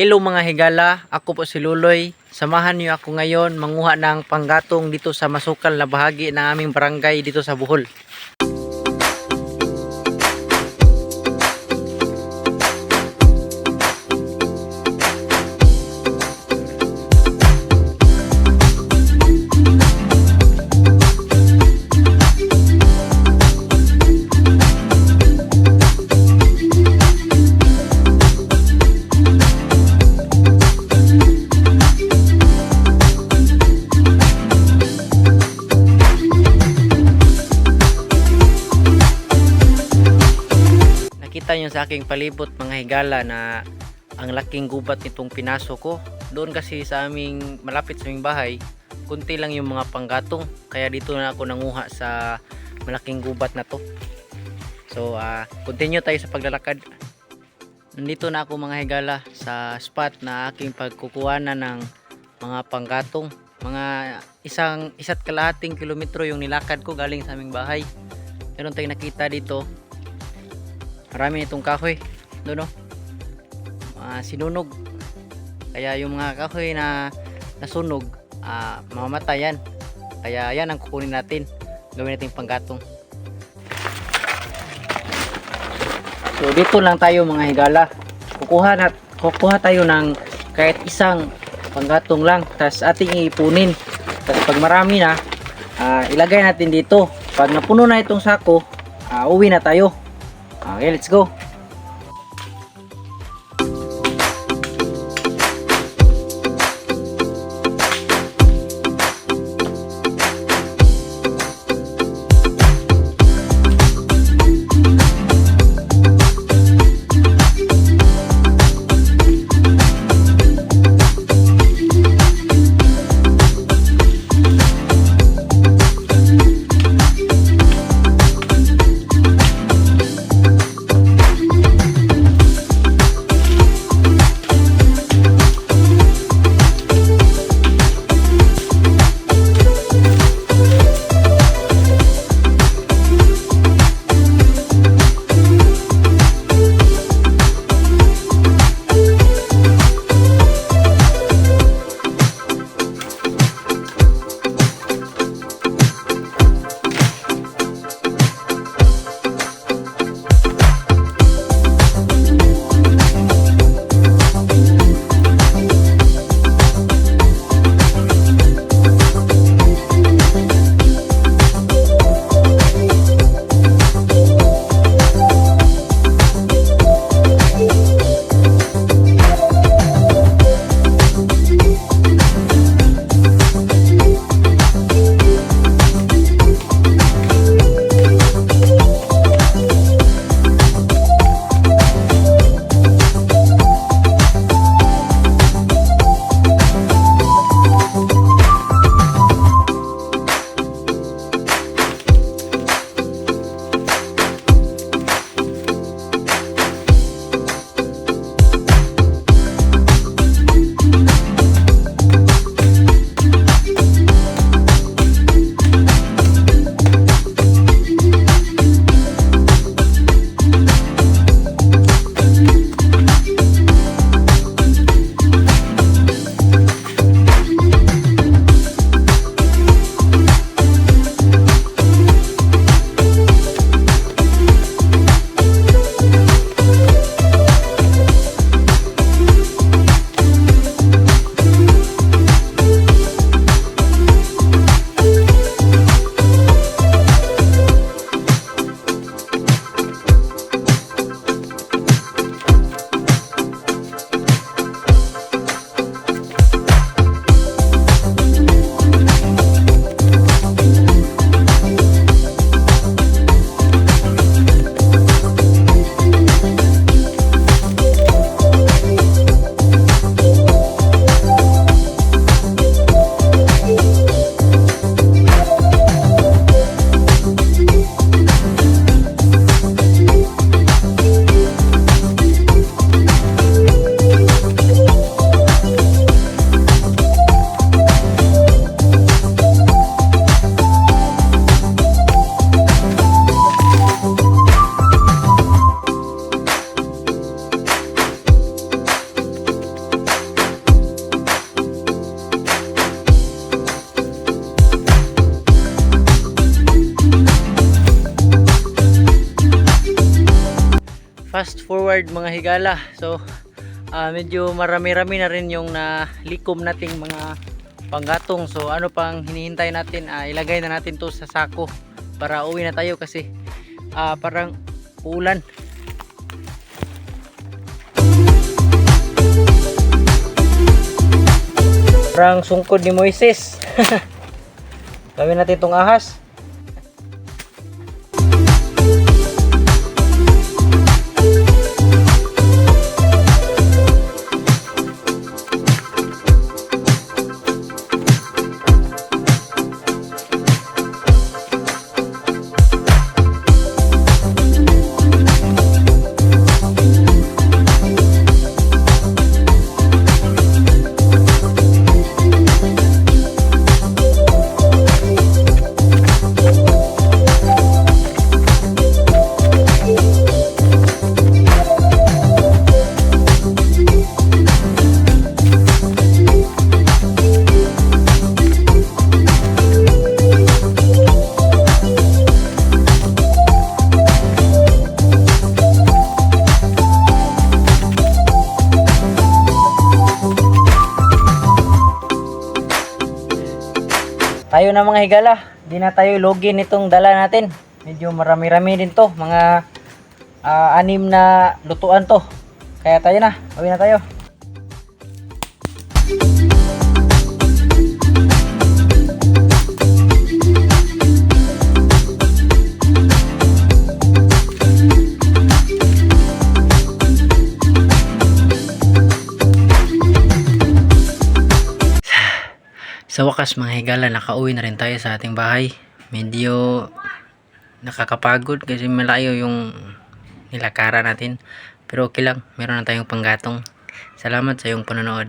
Hello mga higala, ako po si Luloy. Samahan niyo ako ngayon manguha ng panggatong dito sa masukal na bahagi ng aming barangay dito sa Bohol. Nakita niyo sa aking palibot mga higala na ang laking gubat nitong pinaso ko. Doon kasi sa aming malapit sa aming bahay, kunti lang yung mga panggatong. Kaya dito na ako nanguha sa malaking gubat na to. So, ah, continue tayo sa paglalakad. Nandito na ako mga higala sa spot na aking pagkukuhanan ng mga panggatong. Mga isang isa't kalahating kilometro yung nilakad ko galing sa aming bahay. Meron tayong nakita dito marami itong kahoy. Doon no? Ah, sinunog. Kaya yung mga kahoy na nasunog ah, mamamatay yan. Kaya yan ang kukunin natin. Gawin natin panggatong. So dito lang tayo mga higala. Kukuha, na, kukuha tayo ng kahit isang panggatong lang tapos ating ipunin. Tapos pag marami na ah, ilagay natin dito. Pag napuno na itong sako ah, uwi na tayo Okay, let's go. Fast forward mga higala. So, ah, medyo marami-rami na rin yung nalikom nating mga panggatong. So, ano pang hinihintay natin? Ah, ilagay na natin to sa sako para uwi na tayo kasi ah, parang ulan. Parang sungkod ni Moises. Gawin natin itong ahas. Tayo na mga higala. Di na tayo login itong dala natin. Medyo marami-rami din to. Mga ah, anim na lutuan to. Kaya tayo na. Uwi na tayo. Sa wakas mga higala, nakauwi na rin tayo sa ating bahay. Medyo nakakapagod kasi malayo yung nilakara natin. Pero okay lang, meron na tayong panggatong. Salamat sa iyong panonood.